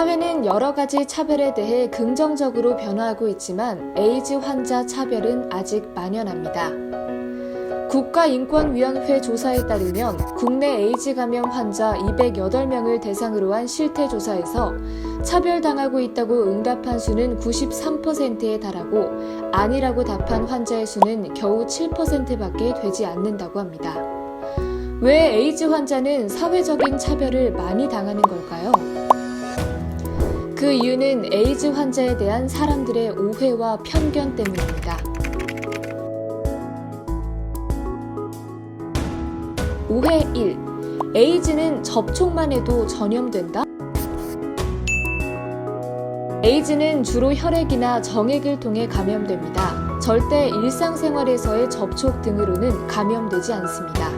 사회는 여러 가지 차별에 대해 긍정적으로 변화하고 있지만 에이즈 환자 차별은 아직 만연합니다. 국가인권위원회 조사에 따르면 국내 에이즈 감염 환자 208명을 대상으로 한 실태 조사에서 차별당하고 있다고 응답한 수는 93%에 달하고 아니라고 답한 환자의 수는 겨우 7%밖에 되지 않는다고 합니다. 왜 에이즈 환자는 사회적인 차별을 많이 당하는 걸까요? 그 이유는 에이즈 환자에 대한 사람들의 오해와 편견 때문입니다. 오해 1. 에이즈는 접촉만 해도 전염된다? 에이즈는 주로 혈액이나 정액을 통해 감염됩니다. 절대 일상생활에서의 접촉 등으로는 감염되지 않습니다.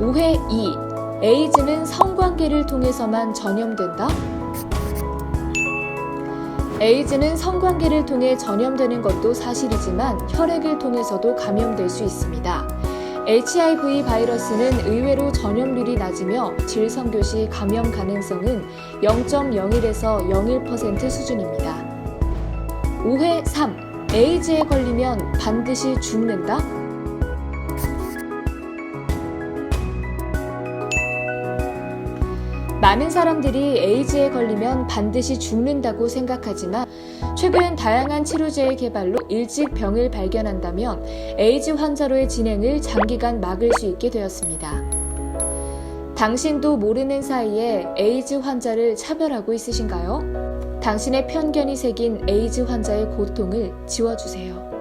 오해 2. 에이즈는 성관계를 통해서만 전염된다? 에이즈는 성관계를 통해 전염되는 것도 사실이지만 혈액을 통해서도 감염될 수 있습니다. HIV 바이러스는 의외로 전염률이 낮으며 질성교 시 감염 가능성은 0.01에서 01% 수준입니다. 오해 3. 에이즈에 걸리면 반드시 죽는다? 많은 사람들이 에이즈에 걸리면 반드시 죽는다고 생각하지만 최근 다양한 치료제의 개발로 일찍 병을 발견한다면 에이즈 환자로의 진행을 장기간 막을 수 있게 되었습니다. 당신도 모르는 사이에 에이즈 환자를 차별하고 있으신가요? 당신의 편견이 새긴 에이즈 환자의 고통을 지워주세요.